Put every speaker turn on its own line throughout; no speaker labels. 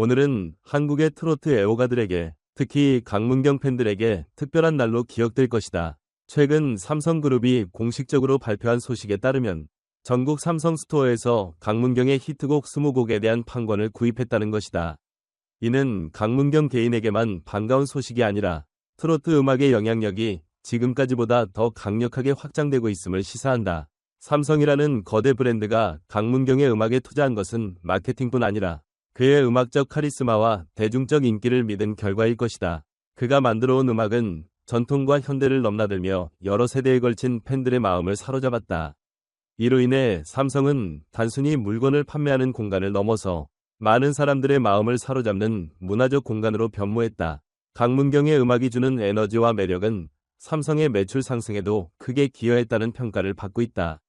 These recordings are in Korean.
오늘은 한국의 트로트 애호가들에게 특히 강문경 팬들에게 특별한 날로 기억될 것이다. 최근 삼성그룹이 공식적으로 발표한 소식에 따르면 전국 삼성 스토어에서 강문경의 히트곡 20곡에 대한 판권을 구입했다는 것이다. 이는 강문경 개인에게만 반가운 소식이 아니라 트로트 음악의 영향력이 지금까지보다 더 강력하게 확장되고 있음을 시사한다. 삼성이라는 거대 브랜드가 강문경의 음악에 투자한 것은 마케팅뿐 아니라 그의 음악적 카리스마와 대중적 인기를 믿은 결과일 것이다. 그가 만들어 온 음악은 전통과 현대를 넘나들며 여러 세대에 걸친 팬들의 마음을 사로잡았다. 이로 인해 삼성은 단순히 물건을 판매하는 공간을 넘어서 많은 사람들의 마음을 사로잡는 문화적 공간으로 변모했다. 강문경의 음악이 주는 에너지와 매력은 삼성의 매출 상승에도 크게 기여했다는 평가를 받고 있다.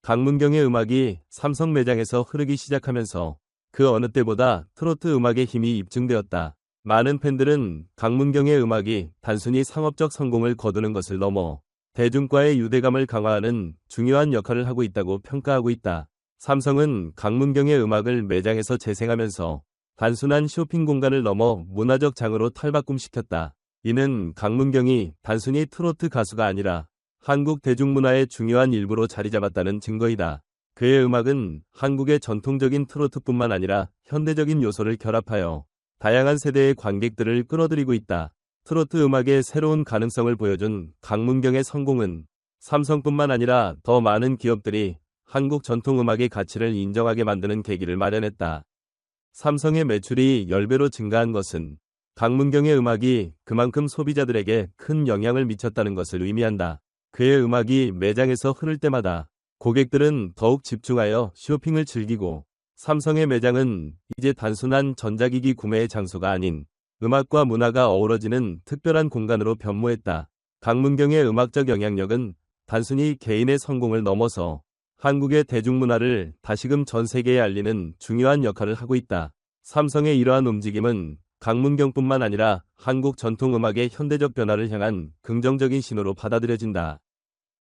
강문경의 음악이 삼성 매장에서 흐르기 시작하면서 그 어느 때보다 트로트 음악의 힘이 입증되었다. 많은 팬들은 강문경의 음악이 단순히 상업적 성공을 거두는 것을 넘어 대중과의 유대감을 강화하는 중요한 역할을 하고 있다고 평가하고 있다. 삼성은 강문경의 음악을 매장에서 재생하면서 단순한 쇼핑 공간을 넘어 문화적 장으로 탈바꿈시켰다. 이는 강문경이 단순히 트로트 가수가 아니라 한국 대중문화의 중요한 일부로 자리 잡았다는 증거이다. 그의 음악은 한국의 전통적인 트로트뿐만 아니라 현대적인 요소를 결합하여 다양한 세대의 관객들을 끌어들이고 있다. 트로트 음악의 새로운 가능성을 보여준 강문경의 성공은 삼성뿐만 아니라 더 많은 기업들이 한국 전통음악의 가치를 인정하게 만드는 계기를 마련했다. 삼성의 매출이 10배로 증가한 것은 강문경의 음악이 그만큼 소비자들에게 큰 영향을 미쳤다는 것을 의미한다. 그의 음악이 매장에서 흐를 때마다 고객들은 더욱 집중하여 쇼핑을 즐기고 삼성의 매장은 이제 단순한 전자기기 구매의 장소가 아닌 음악과 문화가 어우러지는 특별한 공간으로 변모했다. 강문경의 음악적 영향력은 단순히 개인의 성공을 넘어서 한국의 대중문화를 다시금 전 세계에 알리는 중요한 역할을 하고 있다. 삼성의 이러한 움직임은 강문경뿐만 아니라 한국 전통음악의 현대적 변화를 향한 긍정적인 신호로 받아들여진다.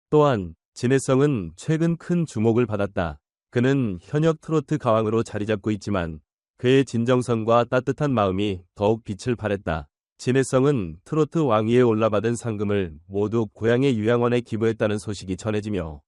또한 진해성은 최근 큰 주목을 받았다. 그는 현역 트로트 가왕으로 자리 잡고 있지만 그의 진정성과 따뜻한 마음이 더욱 빛을 발했다. 진해성은 트로트 왕위에 올라받은 상금을 모두 고향의 유양원에 기부했다는 소식이 전해지며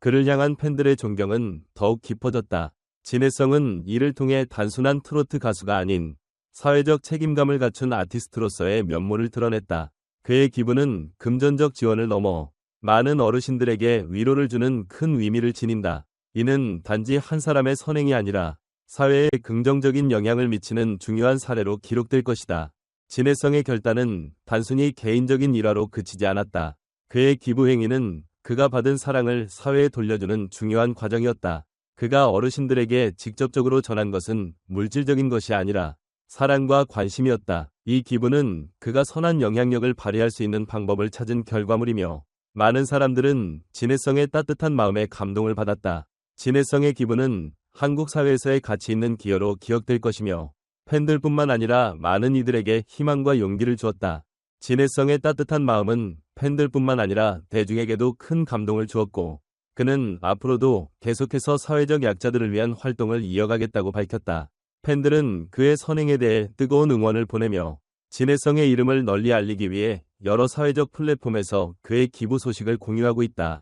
그를 향한 팬들의 존경은 더욱 깊어졌다. 진해성은 이를 통해 단순한 트로트 가수가 아닌 사회적 책임감을 갖춘 아티스트로서의 면모를 드러냈다. 그의 기부는 금전적 지원을 넘어 많은 어르신들에게 위로를 주는 큰 의미를 지닌다. 이는 단지 한 사람의 선행이 아니라 사회에 긍정적인 영향을 미치는 중요한 사례로 기록될 것이다. 진해성의 결단은 단순히 개인적인 일화로 그치지 않았다. 그의 기부 행위는 그가 받은 사랑을 사회에 돌려주는 중요한 과정이었다. 그가 어르신들에게 직접적으로 전한 것은 물질적인 것이 아니라 사랑과 관심이었다. 이 기부는 그가 선한 영향력을 발휘할 수 있는 방법을 찾은 결과물이며 많은 사람들은 진해성의 따뜻한 마음에 감동을 받았다. 진해성의 기부는 한국 사회에서의 가치 있는 기여로 기억될 것이며 팬들뿐만 아니라 많은 이들에게 희망과 용기를 주었다. 진해성의 따뜻한 마음은 팬들뿐만 아니라 대중에게도 큰 감동을 주었고 그는 앞으로도 계속해서 사회적 약자들을 위한 활동을 이어가겠다고 밝혔다. 팬들은 그의 선행에 대해 뜨거운 응원을 보내며 진해성의 이름을 널리 알리기 위해 여러 사회적 플랫폼에서 그의 기부 소식을 공유하고 있다.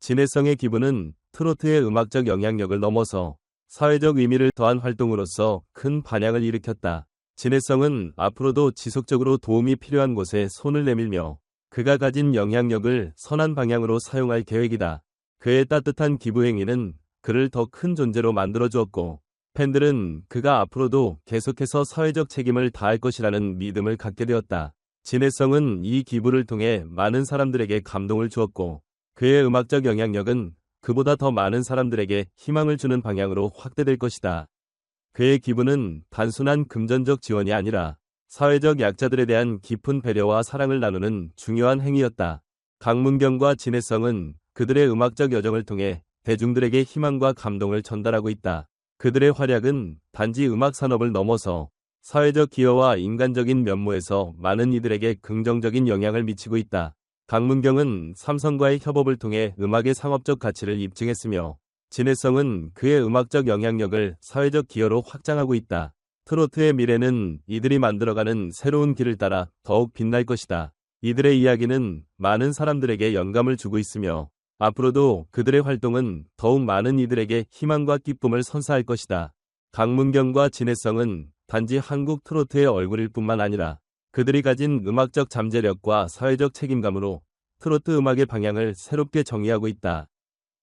진해성의 기부는 트로트의 음악적 영향력을 넘어서 사회적 의미를 더한 활동으로서 큰 반향을 일으켰다. 진해성은 앞으로도 지속적으로 도움이 필요한 곳에 손을 내밀며 그가 가진 영향력을 선한 방향으로 사용할 계획이다. 그의 따뜻한 기부 행위는 그를 더 큰 존재로 만들어 주었고 팬들은 그가 앞으로도 계속해서 사회적 책임을 다할 것이라는 믿음을 갖게 되었다. 진해성은 이 기부를 통해 많은 사람들에게 감동을 주었고 그의 음악적 영향력은 그보다 더 많은 사람들에게 희망을 주는 방향으로 확대될 것이다. 그의 기부는 단순한 금전적 지원이 아니라 사회적 약자들에 대한 깊은 배려와 사랑을 나누는 중요한 행위였다. 강문경과 진해성은 그들의 음악적 여정을 통해 대중들에게 희망과 감동을 전달하고 있다. 그들의 활약은 단지 음악 산업을 넘어서 사회적 기여와 인간적인 면모에서 많은 이들에게 긍정적인 영향을 미치고 있다. 강문경은 삼성과의 협업을 통해 음악의 상업적 가치를 입증했으며 진해성은 그의 음악적 영향력을 사회적 기여로 확장하고 있다. 트로트의 미래는 이들이 만들어가는 새로운 길을 따라 더욱 빛날 것이다. 이들의 이야기는 많은 사람들에게 영감을 주고 있으며 앞으로도 그들의 활동은 더욱 많은 이들에게 희망과 기쁨을 선사할 것이다. 강문경과 진해성은 단지 한국 트로트의 얼굴일 뿐만 아니라 그들이 가진 음악적 잠재력과 사회적 책임감으로 트로트 음악의 방향을 새롭게 정의하고 있다.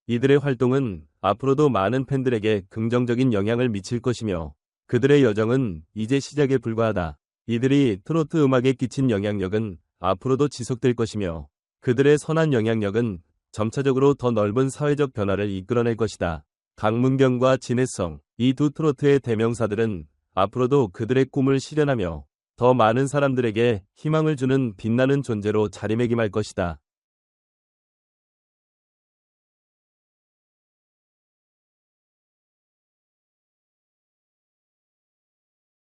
이들의 활동은 앞으로도 많은 팬들에게 긍정적인 영향을 미칠 것이며 그들의 여정은 이제 시작에 불과하다. 이들이 트로트 음악에 끼친 영향력은 앞으로도 지속될 것이며 그들의 선한 영향력은 점차적으로 더 넓은 사회적 변화를 이끌어낼 것이다. 강문경과 진해성, 이 두 트로트의 대명사들은 앞으로도 그들의 꿈을 실현하며 더 많은 사람들에게 희망을 주는 빛나는 존재로 자리매김할 것이다.